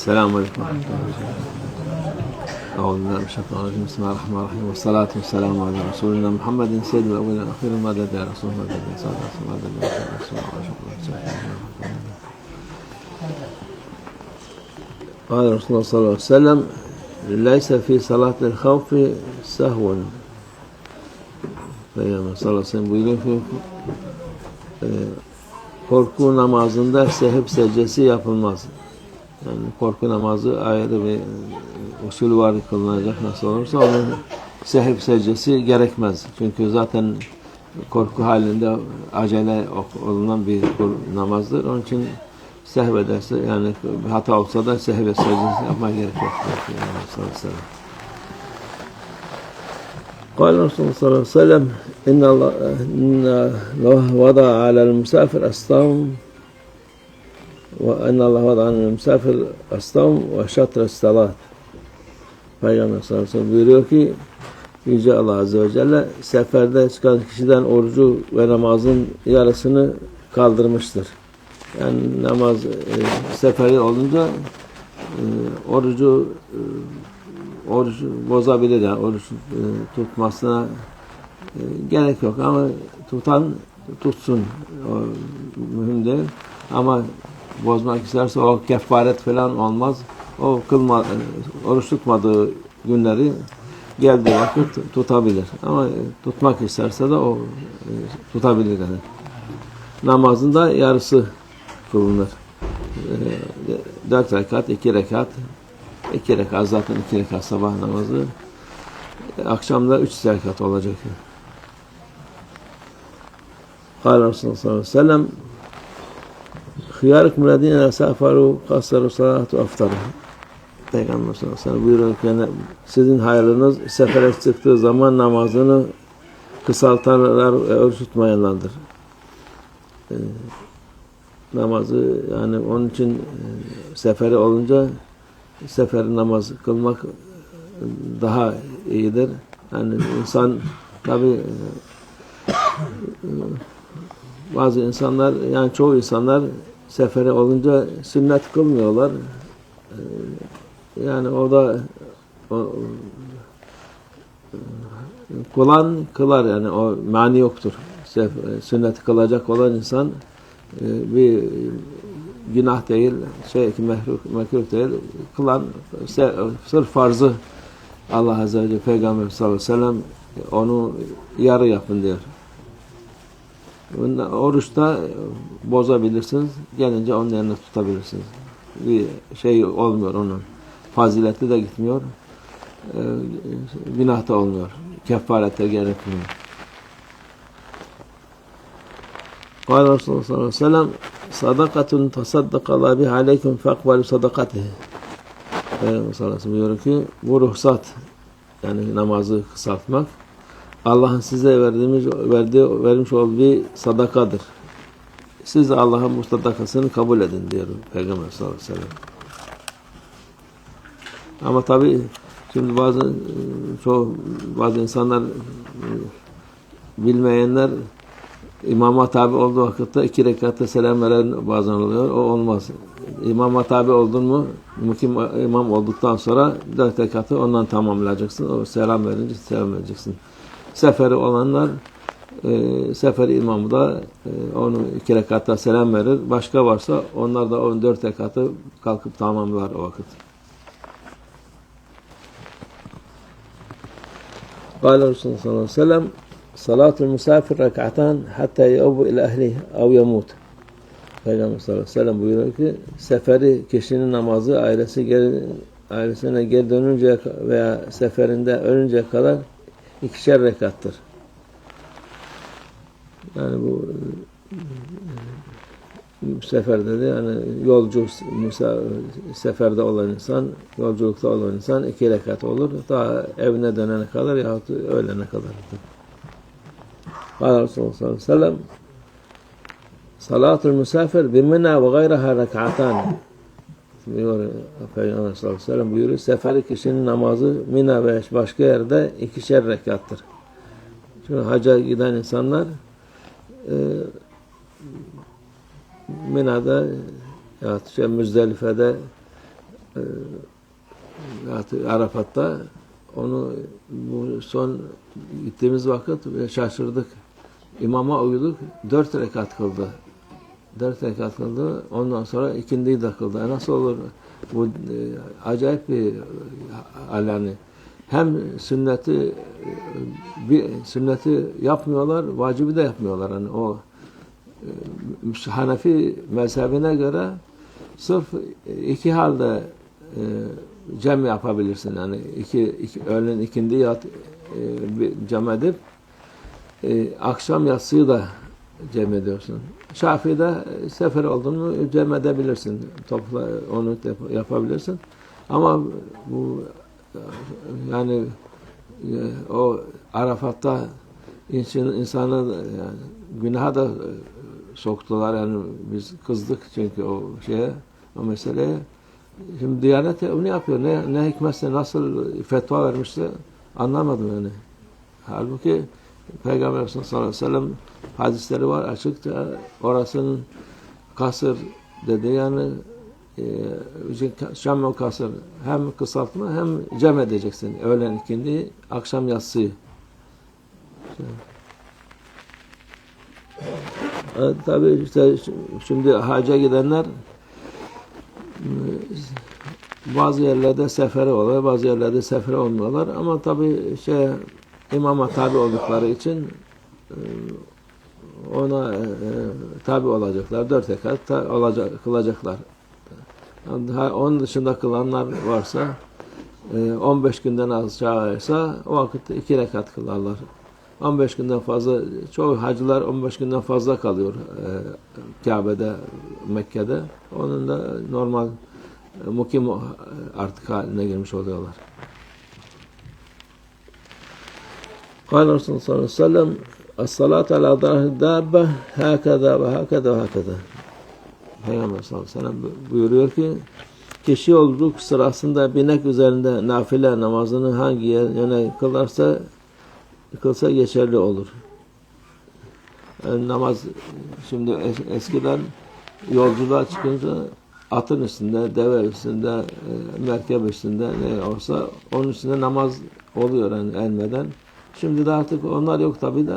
السلام عليكم ورحمة الله وبركاته أعوذ بالله من الشيطان الرجيم بسم الله الرحمن الرحيم والصلاة والسلام على رسولنا محمد سيد الأولين والآخرين مدد يا رسول الله مدد يا صادق مدد يا رسول الله قال رسول الله صلى الله عليه وسلم ليس في صلاة الخوف سهو Peygamber sallallahu aleyhi ve sellem buyuruyor ki e, korku namazında sehip secdesi yapılmaz. Yani korku namazı ayrı bir usul var kılınacak nasıl olursa onun sehip secdesi gerekmez. Çünkü zaten korku halinde acele olunan bir namazdır. Onun için sehv ederse yani bir hata olsa da sehv secdesi yapmaya gerek yok. Yani sallallahu aleyhi ve sellem. قال الرسول صلى الله عليه وسلم إن الله إن الله وضع على المسافر الصوم وأن الله وضع على المسافر الصوم وشطر الصلاة Peygamber sallallahu aleyhi ve sellem buyuruyor ki Yüce Allah Azze ve Celle seferde çıkan kişiden orucu ve namazın yarısını kaldırmıştır. Yani namaz e, seferi olunca e, orucu e, oruç bozabilir yani oruç e, tutmasına e, gerek yok ama tutan tutsun o mühim değil ama bozmak isterse o kefaret falan olmaz. O kılma, oruç tutmadığı günleri geldiği vakit tutabilir. Ama e, tutmak isterse de o e, tutabilir yani. Namazında yarısı kılınır. E, dört rekat, iki rekat, iki rekat zaten iki rekat sabah namazı. Akşamda üç rekat olacak. Kâle Resulullah sallallahu aleyhi ve sellem Hıyarık müledine safaru kassaru salatu aftaru Peygamber sallallahu aleyhi buyuruyor ki sizin hayırınız sefere çıktığı zaman namazını kısaltanlar ve oruç tutmayanlardır. Ee, namazı yani onun için e, seferi olunca sefer namaz kılmak daha iyidir. Yani insan tabi bazı insanlar yani çoğu insanlar sefere olunca sünnet kılmıyorlar. Yani o da o, kılan kılar yani o mani yoktur. Sünnet kılacak olan insan bir günah değil, şey mekruh, mekruh değil, kılan sırf farzı Allah Azze ve Celle Peygamber sallallahu aleyhi ve sellem onu yarı yapın diyor. Oruçta bozabilirsiniz, gelince onun yerine tutabilirsiniz. Bir şey olmuyor onun. Fazileti de gitmiyor. Günah da olmuyor. Kefarete gerekmiyor. قال Resulullah sallallahu aleyhi ve sellem sadakatun tasaddaka biha aleykum fekbalu sadakatihi. Peygamber sallallahu aleyhi ve sellem buyuruyor ki bu ruhsat yani namazı kısaltmak Allah'ın size verdiğimiz, verdiği, vermiş olduğu sadakadır. Siz Allah'ın bu sadakasını kabul edin diyor Peygamber sallallahu aleyhi ve sellem. Ama tabi şimdi bazı çoğu bazı insanlar bilmeyenler İmama tabi olduğu vakitte iki rekatta selam veren bazen oluyor. O olmaz. İmama tabi oldun mu mukim imam olduktan sonra dört rekatı ondan tamamlayacaksın. O selam verince selam vereceksin. Seferi olanlar e, seferi imamı da e, onu iki rekatta selam verir. Başka varsa onlar da on dört rekatı kalkıp tamamlar o vakit. قال Resulullah sallallahu aleyhi ve sellem Salatul misafir rekatan hatta yevbu ila ehli ev yemut. Peygamber sallallahu aleyhi ve sellem buyuruyor ki seferi kişinin namazı ailesi geri, ailesine geri dönünce veya seferinde ölünceye kadar ikişer rekattır. Yani bu e, e, bu seferde de yani yolcu seferde olan insan, yolculukta olan insan iki rekat olur. Daha evine dönene kadar yahut öğlene kadar. Kala Resulullah sallallahu aleyhi ve sellem Salatul misafir bimina ve gayraha rekatani diyor Peygamber sallallahu aleyhi ve sellem buyuruyor. Seferi kişinin namazı Mina ve başka yerde ikişer rekattır. Çünkü hacca giden insanlar e, Mina'da ya şey Müzdelife'de e, Arafat'ta onu bu son gittiğimiz vakit şaşırdık. İmama uyduk. Dört rekat kıldı. Dört rekat kıldı. Ondan sonra ikindiyi de kıldı. E nasıl olur? Bu e, acayip bir hal yani. Hem sünneti e, bir sünneti yapmıyorlar, vacibi de yapmıyorlar. Hani o e, Hanefi mezhebine göre sırf iki halde e, cem yapabilirsin. Yani iki, iki öğlen ikindi yat e, bir cem edip e, akşam yatsıyı da cem ediyorsun. Şafii'de e, sefer oldun mu cem edebilirsin. Topla onu yap- yapabilirsin. Ama bu e, yani e, o Arafat'ta insan, insanı yani günaha da e, soktular yani biz kızdık çünkü o şeye o meseleye. Şimdi Diyanet onu yapıyor. Ne, ne hikmetse nasıl fetva vermişse anlamadım yani. Halbuki Peygamber sallallahu aleyhi ve sellem hadisleri var açıkça orasının kasır dedi yani e, şam kasır hem kısaltma hem cem edeceksin. Öğlen ikindi, akşam yatsıyı. Evet, tabii işte şimdi haca gidenler bazı yerlerde sefere oluyor, bazı yerlerde sefere olmuyorlar ama tabii şey imama tabi oldukları için e, ona e, tabi olacaklar. Dört rekat ta- olacak, kılacaklar. Daha onun dışında kılanlar varsa e, 15 günden aşağıysa o vakitte iki rekat kılarlar. 15 günden fazla, çoğu hacılar 15 günden fazla kalıyor e, Kabe'de, Mekke'de. Onun da normal e, mukim artık haline girmiş oluyorlar. قال الرسول صلى الله عليه وسلم الصلاة على ظهر الدابة هكذا وهكذا وهكذا Peygamber sallallahu aleyhi ve sellem buyuruyor ki kişi yolculuk sırasında binek üzerinde nafile namazını hangi yöne kılarsa kılsa geçerli olur. Yani namaz şimdi es- eskiden yolculuğa çıkınca atın üstünde, deve üstünde, e, merkep üstünde ne olsa onun üstünde namaz oluyor yani elmeden. Şimdi de artık onlar yok tabi de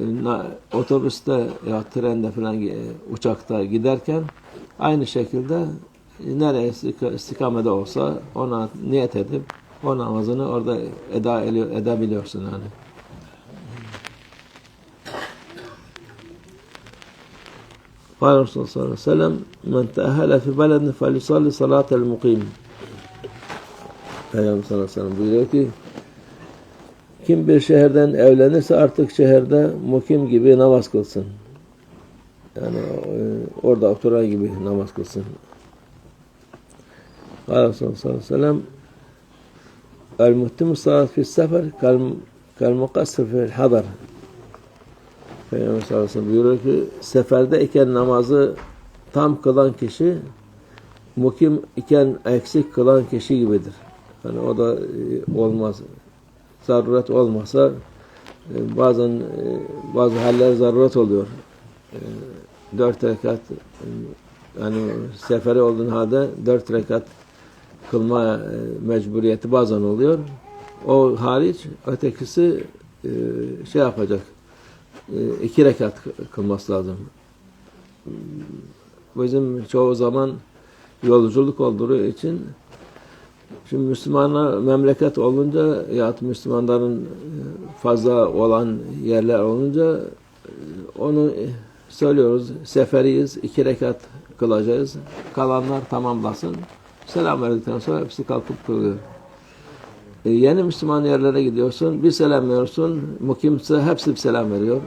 e, na- otobüste ya trende falan e, uçakta giderken aynı şekilde e, nereye istika- istikamede olsa ona niyet edip o namazını orada eda ediyor, edebiliyorsun yani. قال الرسول صلى الله عليه وسلم من تأهل في بلد فليصلي صلاة المقيم Peygamber sallallahu aleyhi ve sellem buyuruyor ki kim bir şehirden evlenirse artık şehirde mukim gibi namaz kılsın. Yani e, orada oturan gibi namaz kılsın. Kala sallallahu aleyhi ve sellem El muhtimu salat fi sefer kal kal mukassir fil hadar Peygamber sallallahu aleyhi ve sellem buyuruyor ki seferde iken namazı tam kılan kişi mukim iken eksik kılan kişi gibidir. Yani o da e, olmaz. Zaruret olmasa e, bazen e, bazı haller zaruret oluyor. E, Dört rekat yani seferi olduğun halde dört rekat kılma mecburiyeti bazen oluyor. O hariç ötekisi şey yapacak. iki rekat kılması lazım. Bizim çoğu zaman yolculuk olduğu için şimdi Müslümanlar memleket olunca ya Müslümanların e, fazla olan yerler olunca e, onu söylüyoruz. Seferiyiz. iki rekat kılacağız. Kalanlar tamamlasın. Selam verdikten sonra hepsi kalkıp kılıyor. E, yeni Müslüman yerlere gidiyorsun. Bir selam veriyorsun. Mukimse hepsi bir selam veriyor.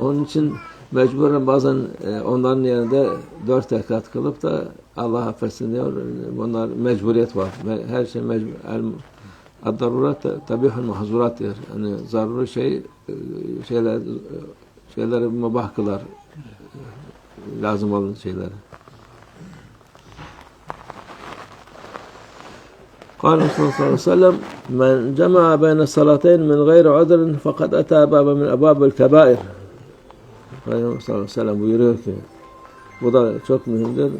Onun için mecburen bazen e, onların yerinde dört rekat kılıp da Allah affetsin diyor. Bunlar mecburiyet var. Ve Her şey mecbur. Ad-darurat tabihul mahzurat diyor. Yani zaruri şey e, şeyler şeyleri mubah kılar. E, Lazım olan şeyleri. قال الرسول صلى الله عليه وسلم من جمع بين الصلاتين من غير عذر فقد أتى بابا من أبواب الكبائر Peygamber sallallahu aleyhi ve sellem buyuruyor ki bu da çok mühimdir.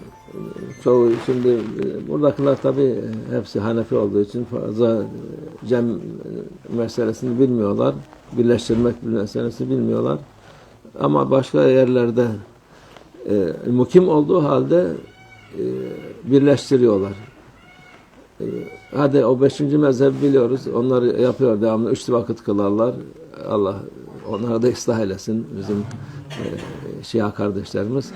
çoğu şimdi e, buradakiler tabi hepsi Hanefi olduğu için fazla e, cem e, meselesini bilmiyorlar. Birleştirmek meselesini bilmiyorlar. Ama başka yerlerde e, mukim olduğu halde e, birleştiriyorlar. E, hadi o beşinci mezhep biliyoruz. Onlar yapıyor devamlı. Üç vakit kılarlar. Allah onları da ıslah eylesin bizim e, Şia kardeşlerimiz.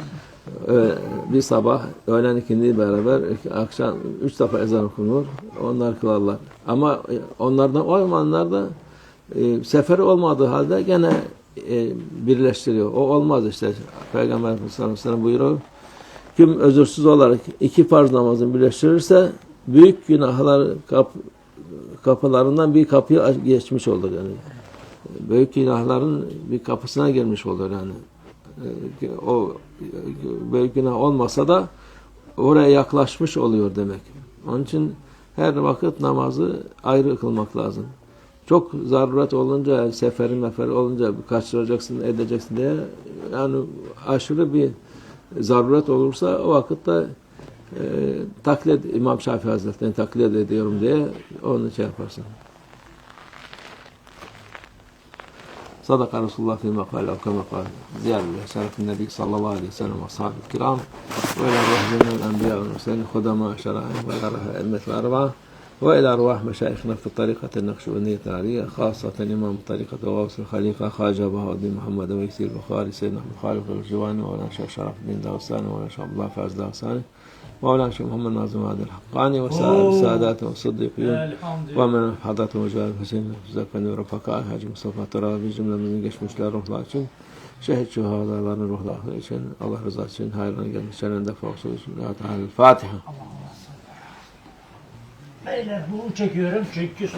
Ö- bir sabah öğlen ikindi beraber akşam üç defa ezan okunur. Onlar kılarlar. Ama e, onlardan olmayanlar da e, seferi olmadığı halde gene e, birleştiriyor. O olmaz işte. Peygamber sallallahu aleyhi buyuruyor. Kim özürsüz olarak iki farz namazını birleştirirse büyük günahlar kap, kapılarından bir kapıyı geçmiş olur yani. Büyük günahların bir kapısına girmiş olur yani. Ee, O e, büyük günah olmasa da oraya yaklaşmış oluyor demek. Onun için her vakit namazı ayrı kılmak lazım. Çok zaruret olunca, seferi meferi olunca kaçıracaksın, edeceksin diye yani aşırı bir zaruret olursa o vakitte e, taklit İmam Şafii Hazretleri'ni taklit ediyorum diye onu şey yaparsın. صدق رسول الله فيما قال أو كما قال. زيادة شرف النبي صلى الله عليه وسلم وأصحابه الكرام. وإلى جميع الأنبياء والمرسلين خدماء شرائع أرواح الأئمة الأربعة. وإلى أرواح مشايخنا في الطريقة النقشبندية التعالية خاصة إمام طريقة غوث الخليقة خواجة بها الدين محمد ويكسي البخاري سيدنا أحمد خالد الجواني وأنا شيخ شرف الدين داوساني وأنا شيخ عبد الله فاز داوساني مولانا شيخ محمد ناظم عبد الحقاني وسائر السادات والصديقين. ومن حضرته مجاهد حسين الزكني ورفقاء الحاج مصطفى ترابي جملة من قش مش مشلار روح شهد شهداء روح الله الله رضا için hayran gelmişlerin de fokusu için. الفاتحة. Allah Beyler bunu çekiyorum çünkü